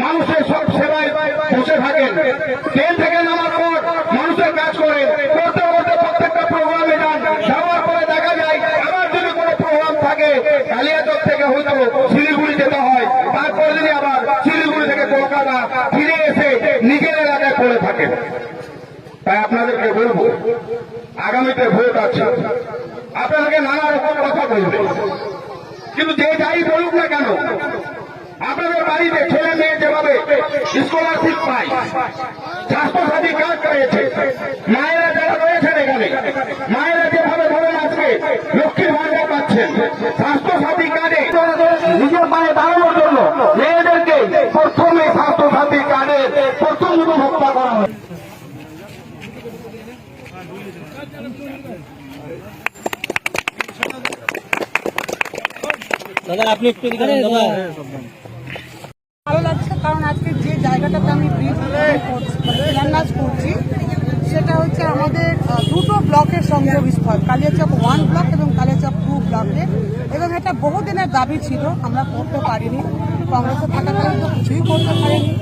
মানুষের সব সেবায় বসে থাকেন। ট্রেন থেকে নামার পর মানুষের কাজ করেন। করতে করতে প্রত্যেকটা প্রোগ্রামে যান। যাওয়ার পরে দেখা যায়, আবার যদি কোনো প্রোগ্রাম থাকে, কালিয়াচক থেকে হয়তো শিলিগুড়ি যেতে হয়। তারপর যদি আবার শিলিগুড়ি থেকে কলকাতা ফিরে এসে নিজের এলাকায় করে থাকেন। তাই আপনাদেরকে বলব, আগামীতে ভোট আছে। আপনাদেরকে নানা রকম কথা বলবে। কিন্তু যে যাই বলুক না কেন আপনাদের বাড়িতে ছেলে মেয়ে যেভাবে স্কলারশিপ পায়, স্বাস্থ্যসাথী কাজ পেয়েছে, মায়েরা যারা রয়েছেন এখানে, মায়েরা যেভাবে ধরেন আজকে লক্ষ্মীর ভান্ডার পাচ্ছেন, স্বাস্থ্যসাথী কার্ডে নিজের পায়ে দাঁড়ানোর জন্য মেয়েদেরকে প্রথমে স্বাস্থ্যসাথী কার্ডের প্রথম উপভোক্তা করা হয়। দাদা, আপনি একটু ভালো লাগছে, কারণ আজকে যে জায়গাটাতে আমি করছি মানে শিলান্যাস করছি, সেটা হচ্ছে আমাদের দুটো ব্লকের সংযোগস্থল কালিয়াচক ওয়ান ব্লক এবং কালিয়াচক টু ব্লকে এবং এটা বহুদিনের দাবি ছিল, আমরা করতে পারিনি, কংগ্রেসে থাকাকালীন তো কিছুই করতে পারিনি।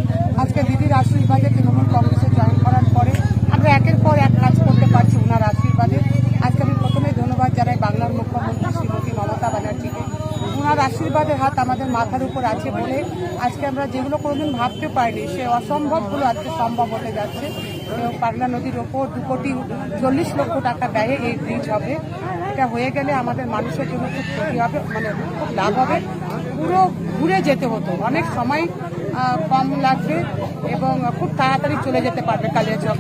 আজকে দিদির আশীর্বাদে তৃণমূল কংগ্রেসে জয়েন করার পরে আমরা একের পর এক কাজ করতে পারছি ওনার আশীর্বাদে আজকে আমি প্রথমে ধন্যবাদ জানাই বাংলার মুখ্যমন্ত্রী শ্রীমতী মমতা ব্যানার্জিকে ওনার আশীর্বাদের হাত আমাদের মাথার উপর আছে বলে আজকে আমরা যেগুলো কোনোদিন ভাবতে পারিনি, সে অসম্ভবগুলো আজকে সম্ভব হতে যাচ্ছে। পাগলা নদীর ওপর দু কোটি চল্লিশ লক্ষ টাকা ব্যয়ে এই ব্রিজ হবে। এটা হয়ে গেলে আমাদের মানুষের জন্য খুব ক্ষতি হবে মানে খুব লাভ হবে। পুরো ঘুরে যেতে হতো। অনেক সময় কম লাগবে এবং খুব তাড়াতাড়ি চলে যেতে পারবে কালিয়াচক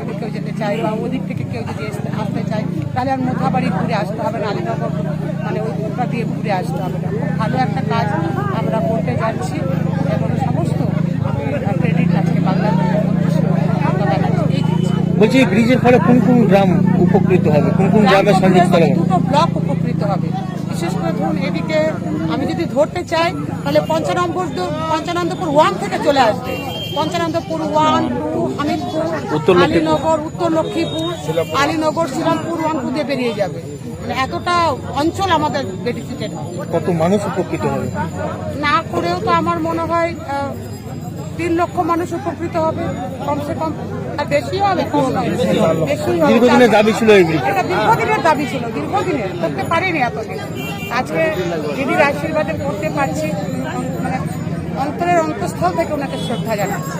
যদি কেউ যেতে চায় বা ওদিক থেকে কেউ যদি আসতে- চায়, তাহলে আর মোথাবাড়ি ঘুরে আসতে হবে না, আলীনগর মানে ওই দিয়ে ঘুরে আসতে হবে না। ভালো একটা কাজ আমরা করতে যাচ্ছি। এবং সমস্ত ক্রেডিট আজকে বাংলার বলছি এই ব্রিজের ফলে কোন কোন গ্রাম উপকৃত হবে? কোন কোন গ্রামের সংযুক্ত হবে দুটো ব্লক উপকৃত হবে। বিশেষ করে ধরুন এদিকে আমি যদি ধরতে চাই তাহলে পঞ্চানন্দপুর পঞ্চানন্দপুর ওয়ান থেকে চলে আসবে। পঞ্চানন্দপুর ওয়ান টু হামিদপুর উত্তর আলীনগর উত্তর লক্ষ্মীপুর আলীনগর শ্রীরামপুর ওয়ান টু দিয়ে বেরিয়ে যাবে। মানে এতটা অঞ্চল আমাদের বেনিফিটেড কত মানুষ উপকৃত হবে? না করেও তো আমার মনে হয় তিন লক্ষ মানুষ উপকৃত হবে। কমসে কম আর বেশি হবে কম নয়। বেশি হবে। দীর্ঘদিনের দাবি ছিল এটা দীর্ঘদিনের দাবি ছিল দীর্ঘদিনের। করতে পারিনি এতদিন। আজকে দিদির আশীর্বাদে করতে পারছি। মানে অন্তরের অন্তঃস্থল থেকে ওনাকে শ্রদ্ধা জানাচ্ছি।